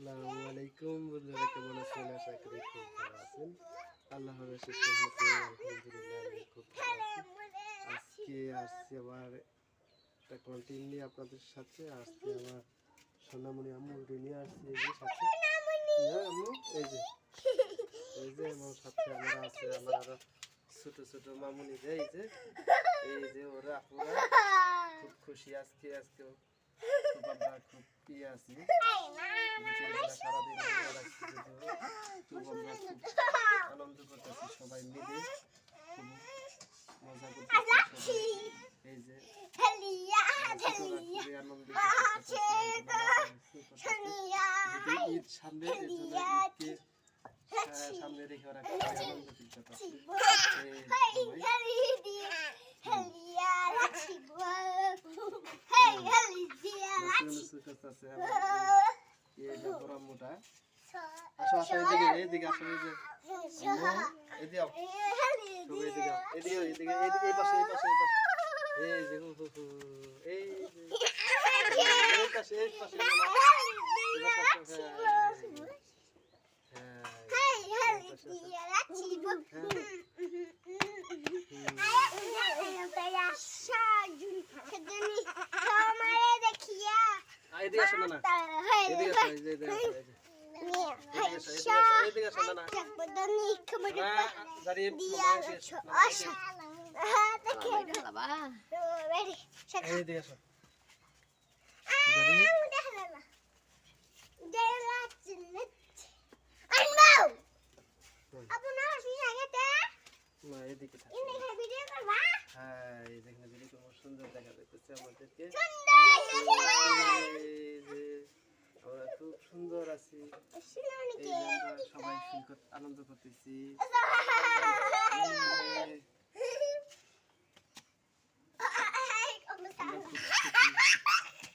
আসসালামু আলাইকুম, বন্ধুরা কেমন আছেন? আশা করি খুব ভালো আছেন। আল্লাহ রহমতে আলহামদুলিল্লাহ আমি খুব ভালো আজকে আসছি আবার একটা কন্টিনিউ নিয়ে আপনাদের সাথে। আজকে আমার সোনামণি আম্মু নিয়ে আসছি এই যে সাথে। এই যে এই যে আমার সাথে আমরা আছে, আমার আরও ছোট ছোট মামুনি এই যে এই যে ওরা আপুরা খুব খুশি আজকে আজকে খুব আমরা খুব ইয়ে আছি? সারাদিন তবু আমরা খুব আনন্দ করতেছি সবাই মিলে। খুব মজা করতেছি এই যে ঈদ সামনে ঈদকে সামনে রেখে ওরা আনন্দ করতেছে এই সবাই নাচু নাচু করতেছে যে বড় মোটা আসো আসো এদিকে এদিকে আসো আম্মু, এদিকে আও। এদিকে। এদিকে এদিকে এদিকে এই পাশে এই পাশে এই পাশে। এই যে হু হু এই এই পাশে এই পাশে আসো, হ্যাঁ হ্যাঁ এই পাশে আসো। আ, এদিকে আসো না না এদিকে আসো এই যে। এদিকে আসো। এদিকে আসো, না না, না, এদিকে আসো। এই এদিকে আসো দাঁড়িয়ে না এদিকে থাক হ্যাঁ এই দেখেন এদিকে খুব সুন্দর দেখা যাচ্ছে আমাদেরকে এই যে আমরা খুব সুন্দর আছি এই যে আমরা সবাই ফিল করতে আনন্দ করতেছি।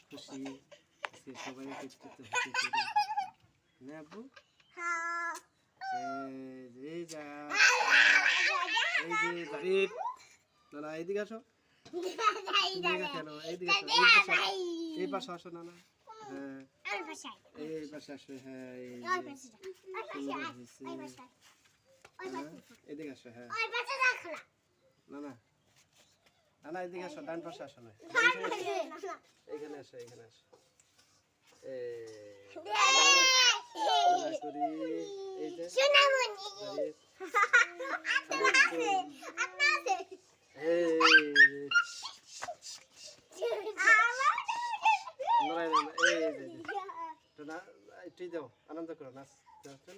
খুশি। আছি সবাই পেরে। না আব্বু। এই যে এই যা জারিফ না না, এইদিকে আসো। এই পাশে আসো। না না। হ্যাঁ। এই পাশে আসো হ্যাঁ সুন্দর হয়েছে হ্যাঁ, এদিকে আসো হ্যাঁ না না না না এদিকে আসো ডান পাশে আসো না এখানে আসো এখানে আসো এই একটু দাও আনন্দ করো নাচ নাচুন